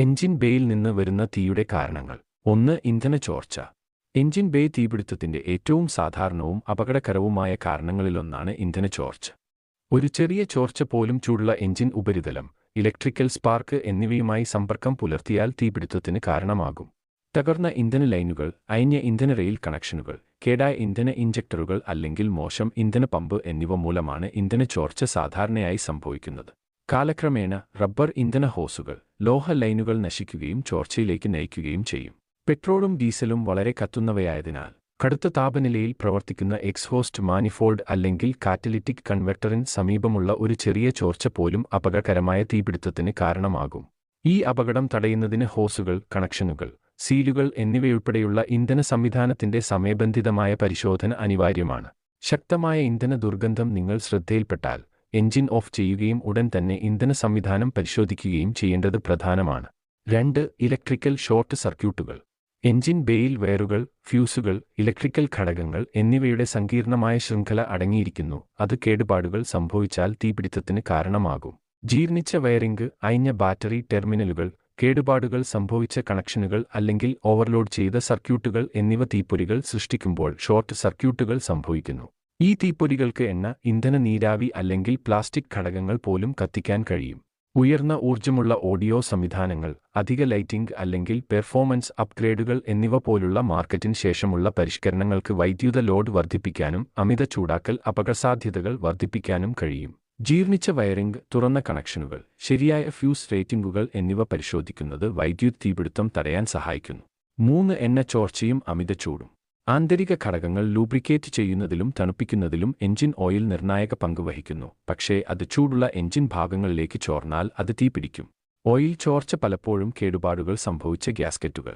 Engine ബേയിൽ നിന്ന് വരുന്ന തീയുടെ കാരണങ്ങൾ. ഒന്ന് ഇന്ധന ചോർച്ച. എഞ്ചിൻ ബേ തീപിടുത്തത്തിന്റെ ഏറ്റവും സാധാരണവും അപകടകരവുമായ കാരണങ്ങളിലൊന്നാണ് ഇന്ധന ചോർച്ച. ഒരു ചെറിയ ചോർച്ച പോലും ചൂടുള്ള എഞ്ചിൻ ഉപരിതലം ഇലക്ട്രിക്കൽ സ്പാർക്ക് എന്നിവയുമായി സമ്പർക്കം പുലർത്തിയാൽ തീപിടുത്തത്തിന് കാരണമാകും. തകർന്ന ഇന്ധന ലൈനുകൾ അയഞ്ഞ ഇന്ധന റെയിൽ കണക്ഷനുകൾ കേടായ ഇന്ധന ഇഞ്ചക്ടറുകൾ അല്ലെങ്കിൽ മോശം ഇന്ധന പമ്പ് എന്നിവ മൂലമാണ് ഇന്ധന ചോർച്ച സാധാരണയായി സംഭവിക്കുന്നത്. കാലക്രമേണ റബ്ബർ ഇന്ധന ഹോസുകൾ ലോഹ ലൈനുകൾ നശിക്കുകയും ചോർച്ചയിലേക്ക് നയിക്കുകയും ചെയ്യും. പെട്രോളും ഡീസലും വളരെ കത്തുന്നവയായതിനാൽ കടുത്ത താപനിലയിൽ പ്രവർത്തിക്കുന്ന എക്സ്ഹോസ്റ്റ് മാനിഫോൾഡ് അല്ലെങ്കിൽ കാറ്റലിറ്റിക് കൺവെർട്ടറിന് സമീപമുള്ള ഒരു ചെറിയ ചോർച്ച പോലും അപകടകരമായ തീപിടുത്തത്തിന് കാരണമാകും. ഈ അപകടം തടയുന്നതിന് ഹോസുകൾ കണക്ഷനുകൾ സീലുകൾ എന്നിവയുൾപ്പെടെയുള്ള ഇന്ധന സംവിധാനത്തിന്റെ സമയബന്ധിതമായ പരിശോധന അനിവാര്യമാണ്. ശക്തമായ ഇന്ധന ദുർഗന്ധം നിങ്ങൾ ശ്രദ്ധയിൽപ്പെട്ടാൽ എഞ്ചിൻ ഓഫ് ചെയ്യുകയും ഉടൻ തന്നെ ഇന്ധന സംവിധാനം പരിശോധിക്കുകയും ചെയ്യേണ്ടത് പ്രധാനമാണ്. രണ്ട് ഇലക്ട്രിക്കൽ ഷോർട്ട് സർക്യൂട്ടുകൾ. എഞ്ചിൻ ബെയിൽ വയറുകൾ ഫ്യൂസുകൾ ഇലക്ട്രിക്കൽ ഘടകങ്ങൾ എന്നിവയുടെ സങ്കീർണമായ ശൃംഖല അടങ്ങിയിരിക്കുന്നു. അത് കേടുപാടുകൾ സംഭവിച്ചാൽ തീപിടുത്തത്തിന് കാരണമാകും. ജീർണിച്ച വയറിംഗ് അയഞ്ഞ ബാറ്ററി ടെർമിനലുകൾ കേടുപാടുകൾ സംഭവിച്ച കണക്ഷനുകൾ അല്ലെങ്കിൽ ഓവർലോഡ് ചെയ്ത സർക്യൂട്ടുകൾ എന്നിവ തീപ്പൊരികൾ സൃഷ്ടിക്കുമ്പോൾ ഷോർട്ട് സർക്യൂട്ടുകൾ സംഭവിക്കുന്നു. ഈ തീപ്പൊരികൾക്ക് എണ്ണ ഇന്ധന നീരാവി അല്ലെങ്കിൽ പ്ലാസ്റ്റിക് ഘടകങ്ങൾ പോലും കത്തിക്കാൻ കഴിയും. ഉയർന്ന ഊർജമുള്ള ഓഡിയോ സംവിധാനങ്ങൾ അധിക ലൈറ്റിംഗ് അല്ലെങ്കിൽ പെർഫോമൻസ് അപ്ഗ്രേഡുകൾ എന്നിവ പോലുള്ള മാർക്കറ്റിന് ശേഷമുള്ള പരിഷ്കരണങ്ങൾക്ക് വൈദ്യുത ലോഡ് വർദ്ധിപ്പിക്കാനും അമിത ചൂടാക്കൽ അപകടസാധ്യതകൾ വർദ്ധിപ്പിക്കാനും കഴിയും. ജീർണിച്ച വയറിംഗ് തുറന്ന കണക്ഷനുകൾ ശരിയായ ഫ്യൂസ് റേറ്റിംഗുകൾ എന്നിവ പരിശോധിക്കുന്നത് വൈദ്യുത് തീപിടുത്തം തടയാൻ സഹായിക്കുന്നു. മൂന്ന് എണ്ണ ചോർച്ചയും അമിത ചൂടും. ആന്തരിക ഘടകങ്ങൾ ലൂബ്രിക്കേറ്റ് ചെയ്യുന്നതിലും തണുപ്പിക്കുന്നതിലും എഞ്ചിൻ ഓയിൽ നിർണായക പങ്ക് വഹിക്കുന്നു. പക്ഷേ അത് ചൂടുള്ള എഞ്ചിൻ ഭാഗങ്ങളിലേക്ക് ചോർന്നാൽ അത് തീപിടിക്കും ഓയിൽ ചോർച്ച പലപ്പോഴും കേടുപാടുകൾ സംഭവിച്ച ഗ്യാസ്കറ്റുകൾ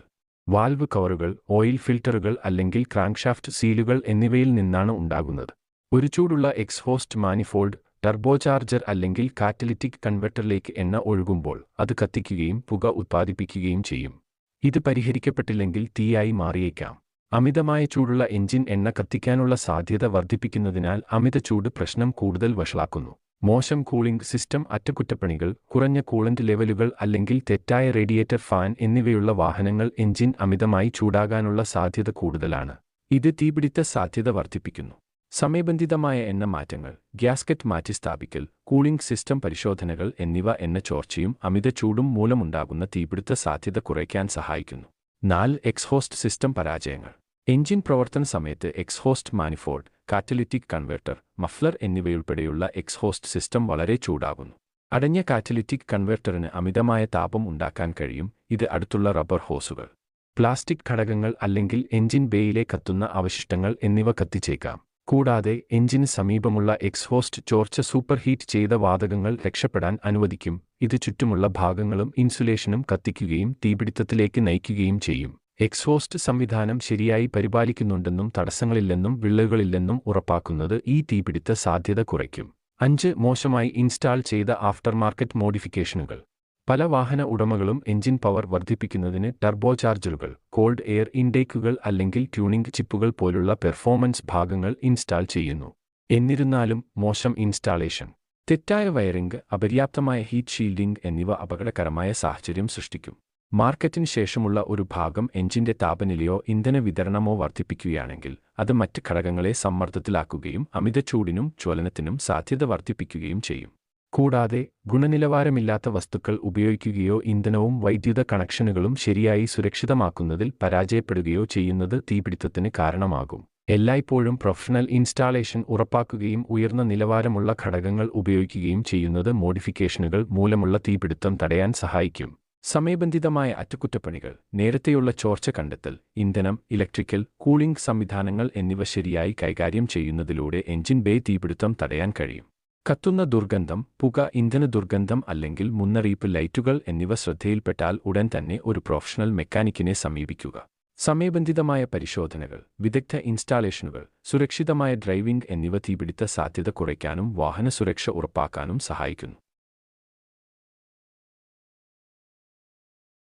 വാൽവ് കവറുകൾ ഓയിൽ ഫിൽട്ടറുകൾ അല്ലെങ്കിൽ ക്രാങ്ക്ഷാഫ്റ്റ് സീലുകൾ എന്നിവയിൽ നിന്നാണ് ഉണ്ടാകുന്നത്. ഒരു ചൂടുള്ള എക്സ്ഹോസ്റ്റ് മാനിഫോൾഡ് ടർബോചാർജർ അല്ലെങ്കിൽ കാറ്റലിറ്റിക് കൺവെർട്ടറിലേക്ക് എണ്ണ ഒഴുകുമ്പോൾ അത് കത്തിക്കുകയും പുക ഉത്പാദിപ്പിക്കുകയും ചെയ്യും. ഇത് പരിഹരിക്കപ്പെട്ടില്ലെങ്കിൽ തീയായി മാറിയേക്കാം. അമിതമായ ചൂടുള്ള എഞ്ചിൻ എണ്ണ കത്തിക്കാനുള്ള സാധ്യത വർദ്ധിപ്പിക്കുന്നതിനാൽ അമിത ചൂട് പ്രശ്നം കൂടുതൽ വഷളാക്കുന്നു. മോശം കൂളിംഗ് സിസ്റ്റം അറ്റകുറ്റപ്പണികൾ കുറഞ്ഞ കൂളന്റ് ലെവലുകൾ അല്ലെങ്കിൽ തെറ്റായ റേഡിയേറ്റർ ഫാൻ എന്നിവയുള്ള വാഹനങ്ങൾ എഞ്ചിൻ അമിതമായി ചൂടാകാനുള്ള സാധ്യത കൂടുതലാണ്. ഇത് തീപിടിത്ത സാധ്യത വർദ്ധിപ്പിക്കുന്നു. സമയബന്ധിതമായ എണ്ണ മാറ്റങ്ങൾ ഗ്യാസ്കറ്റ് മാറ്റിസ്ഥാപിക്കൽ കൂളിംഗ് സിസ്റ്റം പരിശോധനകൾ എന്നിവ എണ്ണ ചോർച്ചയും അമിത ചൂടും മൂലമുണ്ടാകുന്ന തീപിടുത്ത സാധ്യത കുറയ്ക്കാൻ സഹായിക്കുന്നു. നാല് എക്സ്ഹോസ്റ്റ് സിസ്റ്റം പരാജയങ്ങൾ. എഞ്ചിൻ പ്രവർത്തന സമയത്ത് exhaust manifold catalytic converter muffler എന്നിവയുൾപ്പെടെയുള്ള എക്സ്ഹോസ്റ്റ് സിസ്റ്റം വളരെ ചൂടാകുന്നു. അടഞ്ഞ കാറ്റലിറ്റിക് കൺവെർട്ടറിന് അമിതമായ താപം ഉണ്ടാക്കാൻ കഴിയും ഇത് അടുത്തുള്ള റബ്ബർ ഹോസുകൾ പ്ലാസ്റ്റിക് ഘടകങ്ങൾ അല്ലെങ്കിൽ എഞ്ചിൻ ബേയിലെ കത്തുന്ന അവശിഷ്ടങ്ങൾ എന്നിവ കത്തിച്ചേക്കാം. കൂടാതെ എഞ്ചിന് സമീപമുള്ള എക്സ്ഹോസ്റ്റ് ചോർച്ച സൂപ്പർഹീറ്റ് ചെയ്ത വാതകങ്ങൾ രക്ഷപ്പെടാൻ അനുവദിക്കും. ഇത് ചുറ്റുമുള്ള ഭാഗങ്ങളും ഇൻസുലേഷനും കത്തിക്കുകയും തീപിടുത്തത്തിലേക്ക് നയിക്കുകയും ചെയ്യും. എക്സ്ഹോസ്റ്റ് സംവിധാനം ശരിയായി പരിപാലിക്കുന്നുണ്ടെന്നും തടസ്സങ്ങളില്ലെന്നും വിള്ളലുകളില്ലെന്നും ഉറപ്പാക്കുന്നത് ഈ തീപിടുത്ത സാധ്യത കുറയ്ക്കും. അഞ്ച് മോശമായി ഇൻസ്റ്റാൾ ചെയ്ത ആഫ്റ്റർ മാർക്കറ്റ് മോഡിഫിക്കേഷനുകൾ. പല വാഹന ഉടമകളും എഞ്ചിൻ പവർ വർദ്ധിപ്പിക്കുന്നതിന് ടർബോചാർജറുകൾ കോൾഡ് എയർ ഇൻടേക്കുകൾ അല്ലെങ്കിൽ ട്യൂണിംഗ് ചിപ്പുകൾ പോലുള്ള പെർഫോമൻസ് ഭാഗങ്ങൾ ഇൻസ്റ്റാൾ ചെയ്യുന്നു. എന്നിരുന്നാലും മോശം ഇൻസ്റ്റാളേഷൻ തെറ്റായ വയറിംഗ് അപര്യാപ്തമായ ഹീറ്റ് ഷീൽഡിംഗ് എന്നിവ അപകടകരമായ സാഹചര്യം സൃഷ്ടിക്കും. മാർക്കറ്റിന് ശേഷമുള്ള ഒരു ഭാഗം എഞ്ചിന്റെ താപനിലയോ ഇന്ധന വിതരണമോ വർദ്ധിപ്പിക്കുകയാണെങ്കിൽ അത് മറ്റ് ഘടകങ്ങളെ സമ്മർദ്ദത്തിലാക്കുകയും അമിത ചൂടിനും ജ്വലനത്തിനും സാധ്യത വർദ്ധിപ്പിക്കുകയും ചെയ്യും. കൂടാതെ ഗുണനിലവാരമില്ലാത്ത വസ്തുക്കൾ ഉപയോഗിക്കുകയോ ഇന്ധനവും വൈദ്യുത കണക്ഷനുകളും ശരിയായി സുരക്ഷിതമാക്കുന്നതിൽ പരാജയപ്പെടുകയോ ചെയ്യുന്നത് തീപിടുത്തത്തിന് കാരണമാകും. എല്ലായ്പ്പോഴും പ്രൊഫഷണൽ ഇൻസ്റ്റാളേഷൻ ഉറപ്പാക്കുകയും ഉയർന്ന നിലവാരമുള്ള ഘടകങ്ങൾ ഉപയോഗിക്കുകയും ചെയ്യുന്നത് മോഡിഫിക്കേഷനുകൾ മൂലമുള്ള തീപിടുത്തം തടയാൻ സഹായിക്കും. സമയബന്ധിതമായ അറ്റകുറ്റപ്പണികൾ നേരത്തെയുള്ള ചോർച്ച കണ്ടെത്തൽ ഇന്ധനം ഇലക്ട്രിക്കൽ കൂളിംഗ് സംവിധാനങ്ങൾ എന്നിവ ശരിയായി കൈകാര്യം ചെയ്യുന്നതിലൂടെ എഞ്ചിൻ ബേ തീപിടുത്തം തടയാൻ കഴിയും. കത്തുന്ന ദുർഗന്ധം പുക ഇന്ധന ദുർഗന്ധം അല്ലെങ്കിൽ മുന്നറിയിപ്പ് ലൈറ്റുകൾ എന്നിവ ശ്രദ്ധയിൽപ്പെട്ടാൽ ഉടൻ തന്നെ ഒരു പ്രൊഫഷണൽ മെക്കാനിക്കിനെ സമീപിക്കുക. സമയബന്ധിതമായ പരിശോധനകൾ വിദഗ്ധ ഇൻസ്റ്റാളേഷനുകൾ സുരക്ഷിതമായ ഡ്രൈവിംഗ് എന്നിവ തീപിടുത്ത സാധ്യത കുറയ്ക്കാനും വാഹന സുരക്ഷ ഉറപ്പാക്കാനും സഹായിക്കുന്നു.